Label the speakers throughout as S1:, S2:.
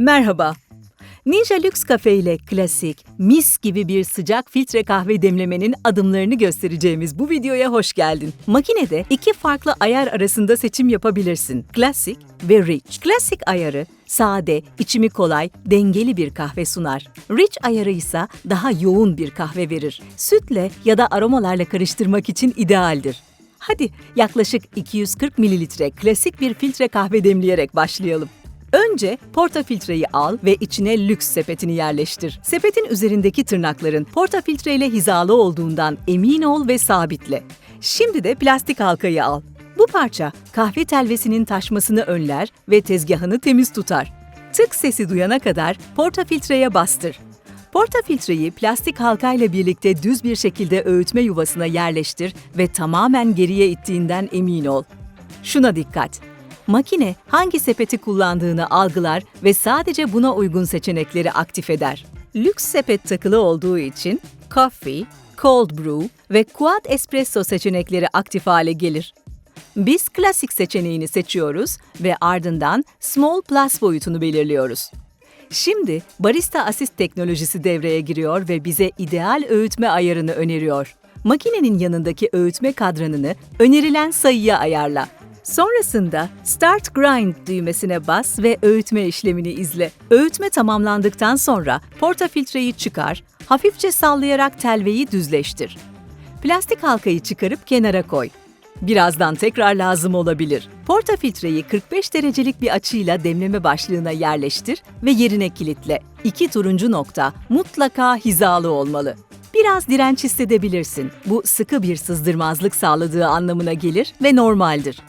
S1: Merhaba. Ninja Lux Cafe ile klasik, mis gibi bir sıcak filtre kahve demlemenin adımlarını göstereceğimiz bu videoya hoş geldin. Makinede iki farklı ayar arasında seçim yapabilirsin. Klasik ve Rich. Klasik ayarı sade, içimi kolay, dengeli bir kahve sunar. Rich ayarı ise daha yoğun bir kahve verir. Sütle ya da aromalarla karıştırmak için idealdir. Hadi yaklaşık 240 mililitre klasik bir filtre kahve demleyerek başlayalım. Önce portafiltreyi al ve içine lüks sepetini yerleştir. Sepetin üzerindeki tırnakların portafiltre ile hizalı olduğundan emin ol ve sabitle. Şimdi de plastik halkayı al. Bu parça kahve telvesinin taşmasını önler ve tezgahını temiz tutar. Tık sesi duyana kadar portafiltreye bastır. Portafiltreyi plastik halkayla birlikte düz bir şekilde öğütme yuvasına yerleştir ve tamamen geriye ittiğinden emin ol. Şuna dikkat. Makine hangi sepeti kullandığını algılar ve sadece buna uygun seçenekleri aktif eder. Lüks sepet takılı olduğu için coffee, cold brew ve quad espresso seçenekleri aktif hale gelir. Biz klasik seçeneğini seçiyoruz ve ardından small plus boyutunu belirliyoruz. Şimdi barista asist teknolojisi devreye giriyor ve bize ideal öğütme ayarını öneriyor. Makinenin yanındaki öğütme kadranını önerilen sayıya ayarla. Sonrasında Start Grind düğmesine bas ve öğütme işlemini izle. Öğütme tamamlandıktan sonra portafiltreyi çıkar, hafifçe sallayarak telveyi düzleştir. Plastik halkayı çıkarıp kenara koy. Birazdan tekrar lazım olabilir. Portafiltreyi 45 derecelik bir açıyla demleme başlığına yerleştir ve yerine kilitle. İki turuncu nokta mutlaka hizalı olmalı. Biraz direnç hissedebilirsin. Bu sıkı bir sızdırmazlık sağladığı anlamına gelir ve normaldir.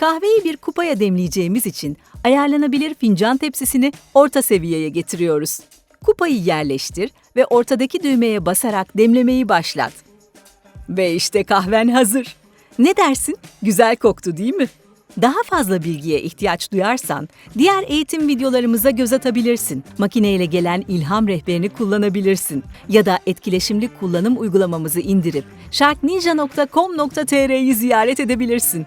S1: Kahveyi bir kupaya demleyeceğimiz için ayarlanabilir fincan tepsisini orta seviyeye getiriyoruz. Kupayı yerleştir ve ortadaki düğmeye basarak demlemeyi başlat. Ve işte kahven hazır. Ne dersin? Güzel koktu değil mi? Daha fazla bilgiye ihtiyaç duyarsan diğer eğitim videolarımıza göz atabilirsin. Makineyle gelen ilham rehberini kullanabilirsin. Ya da etkileşimli kullanım uygulamamızı indirip sharkninja.com.tr'yi ziyaret edebilirsin.